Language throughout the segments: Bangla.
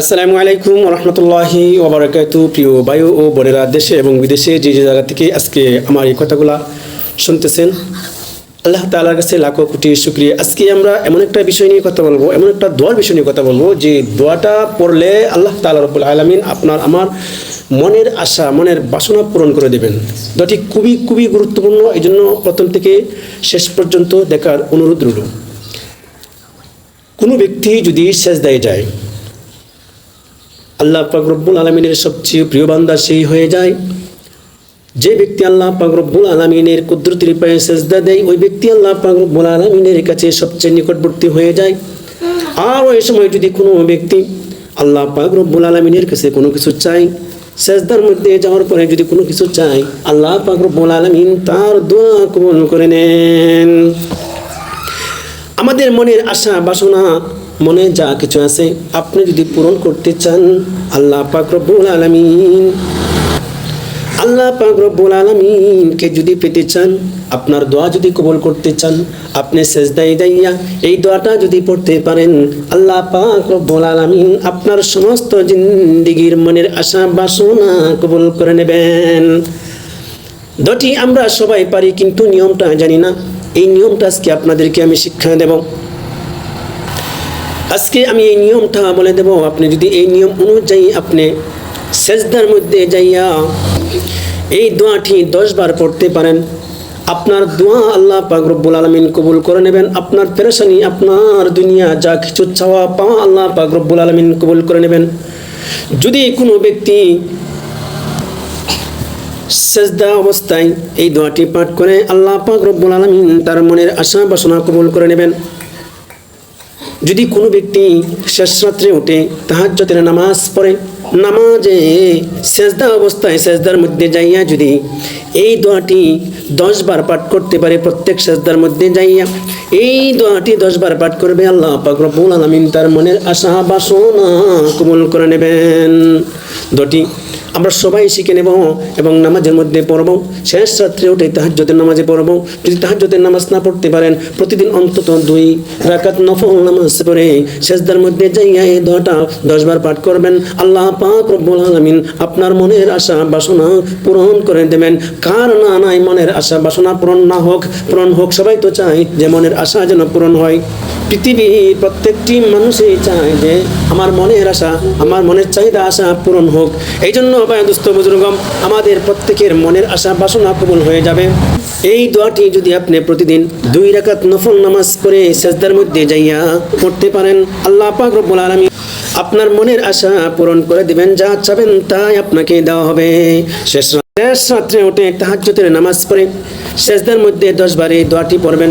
আসসালামু আলাইকুম রহমতুল্লাহি ওবরাকাতু প্রিয় বায়ু ও বোনেরা দেশে এবং বিদেশে যে যে জায়গা থেকে আজকে আমার এই কথাগুলা শুনতেছেন, আল্লাহ তাআলার কাছে লাখো কোটি শুক্রিয়া। আজকে আমরা এমন একটা বিষয় নিয়ে কথা বলব, এমন একটা দোয়ার বিষয় নিয়ে কথা বলব, যে দোয়াটা পড়লে আল্লাহ তাআলা রব্বুল আলামিন আপনার, আমার মনের আশা, মনের বাসনা পূরণ করে দেবেন। দোয়াটি খুবই খুবই গুরুত্বপূর্ণ এই জন্য প্রথম থেকে শেষ পর্যন্ত দেখার অনুরোধ রইল। কোনো ব্যক্তি যদি শেষদায় যায় আল্লাহ পাক রব্বুল আলমিনের সবচেয়ে প্রিয় বান্দা সেই হয়ে যায়। যে ব্যক্তি আল্লাহ পাক রব্বুল আলমিনের কুদরতির পায়ে সেজদা দেয়, ওই ব্যক্তি আল্লাহ পাক রব্বুল আলমিনের কাছে সবচেয়ে নিকটবর্তী হয়ে যায়। আর ওই সময় যদি কোনো ব্যক্তি আল্লাহ পাক রব্বুল আলমিনের কাছে কোনো কিছু চাই সেজদার মধ্যে যাওয়ার পরে যদি কোনো কিছু চাই আল্লাহ পাক রব্বুল আলমিন তার দোয়া কবুল করে নেন। আমাদের মনের আশা, বাসনা, মনে যা কিছু আছে আপনি যদি পূরণ করতে চান, আল্লাহ পাক রব্বুল আলামিন। আল্লাহ পাক রব্বুল আলামিনকে যদি পেতে চান, আপনার দোয়া যদি কবুল করতে চান, আপনি সেজদাই দাইয়া এই দোয়াটা যদি পড়তে পারেন, আল্লাহ পাক রব্বুল আলামিন আপনার সমস্ত জিন্দিগির মনের আশা, বাসনা কবুল করে নেবেন। দটি আমরা সবাই পারি, কিন্তু নিয়মটা জানি না। এই নিয়মটা আজকে আপনাদেরকে আমি শিক্ষা দেব। আজকে আমি এই নিয়মটা বলে দেব, আপনি যদি এই নিয়ম অনুযায়ী আপনি সেজদার মধ্যে যাইয়া এই দোয়াটি দশ বার পড়তে পারেন, আপনার দোয়া আল্লাহ পাক রব্বুল আলমিন কবুল করে নেবেন, আপনার পেরেশানি, আপনার দুনিয়া যা কিছু চাওয়া পাওয়া আল্লাহ পাক রব্বুল আলমিন কবুল করে নেবেন। যদি কোনো ব্যক্তি সেজদা অবস্থায় এই দোয়াটি পাঠ করে আল্লাহ পাক রব্বুল আলমিন তার মনের আশা বাসনা কবুল করে নেবেন। যদি কোনো ব্যক্তি শেষ রাত্রে উঠে তাহাজ্জতের নামাজ পড়ে, নামাজে সেজদা অবস্থায় সেজদার মধ্যে যাইয়া যদি এই দোয়াটি দশ বার পাঠ করতে পারে, প্রত্যেক সেজদার মধ্যে যাইয়া এই দোয়াটি দশ বার পাঠ করবে আল্লাহ পাক রব্বুল আলামিন তার মনের আশা বাসনা কবুল করে নেবেন। দোয়াটি আমরা সবাই শিখে নেব এবং নামাজের মধ্যে পড়ব, শেষ রাত্রে উঠে তাহাজ্যতের নামাজে পড়ব। যদি তাহাজ্যতের নামাজ না পড়তে পারেন, প্রতিদিন অন্তত দুই রাকাত নফল নামাজ পড়ে শেষদার মধ্যে যাইয়া এই দোয়াটা দশবার পাঠ করবেন। আল্লাহ পাক রব্বুল আলামিন আপনার মনের আশা, বাসনা পূরণ করে দেবেন। কার না নাই মনের আশা, বাসনা পূরণ না হোক, পূরণ হোক সবাই তো চায় যে মনের আশা যেন পূরণ হয়। পৃথিবীর প্রত্যেকটি মানুষই চায় যে আমার মনের আশা, আমার মনের চাহিদা আশা পূরণ হোক। এই জন্য দুস্থ বুজুর্গম, আমাদের প্রত্যেকের মনের আশা, বাসনা কবুল হয়ে যাবে। এই দোয়াটি যদি আপনি প্রতিদিন দুই রাকাত নফল নামাজ পড়ে সেজদার মধ্যে যাইয়া পড়তে পারেন, আল্লাহ পাক রব্বুল আলামিন আপনার মনের আশা পূরণ করে দিবেন। যা চাবেন তাই আপনাকে দেওয়া হবে। শেষ শেষ রাত্রে উঠে তাহাজ্জুদের নামাজ পড়ে শেষদের মধ্যে দশ বার দোয়াটি পড়বেন।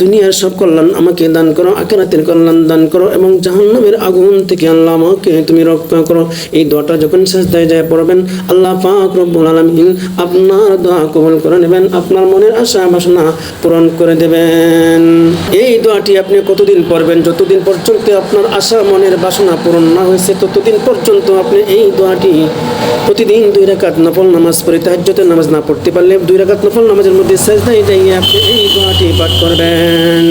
দুনিয়ার সব কল্যাণ আমাকে দান করো, আখিরাতের কল্যাণ দান করো এবং জাহান্নামের আগুন থেকে আল্লাহ আমাকে তুমি রক্ষা করো। এই দোয়াটা যখন সাজদায় যায় পড়বেন, আল্লাহ পাক রব্বুল আলামিন আপনার দোয়া কবুল করে নেবেন, আপনার মনের আশা বাসনা পূরণ করে দেবেন। এই দোয়াটি আপনি কতদিন পড়বেন? যতদিন পর্যন্ত আপনার আশা মনের বাসনা পূরণ না হয়েছে, ততদিন পর্যন্ত আপনি এই দোয়াটি প্রতিদিন দুই রাকাত নফল নামাজ পড়ে, তাহাজ্জুদের নামাজ না পড়তে পারলে দুই রাকাত নফল নামাজের মধ্যে সেজদায় যাইয়ে আপনি এই দোয়াটি পাঠ করবেন।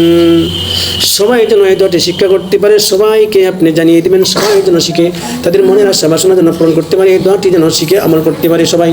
সবাই যেন এই দোয়াটি শিক্ষা করতে পারে, সবাইকে আপনি জানিয়ে দেবেন, সবাই যেন শিখে তাদের মনের আশা বাসনা যেন পূরণ করতে পারে, এই দোয়াটি যেন শিখে আমল করতে পারে সবাই।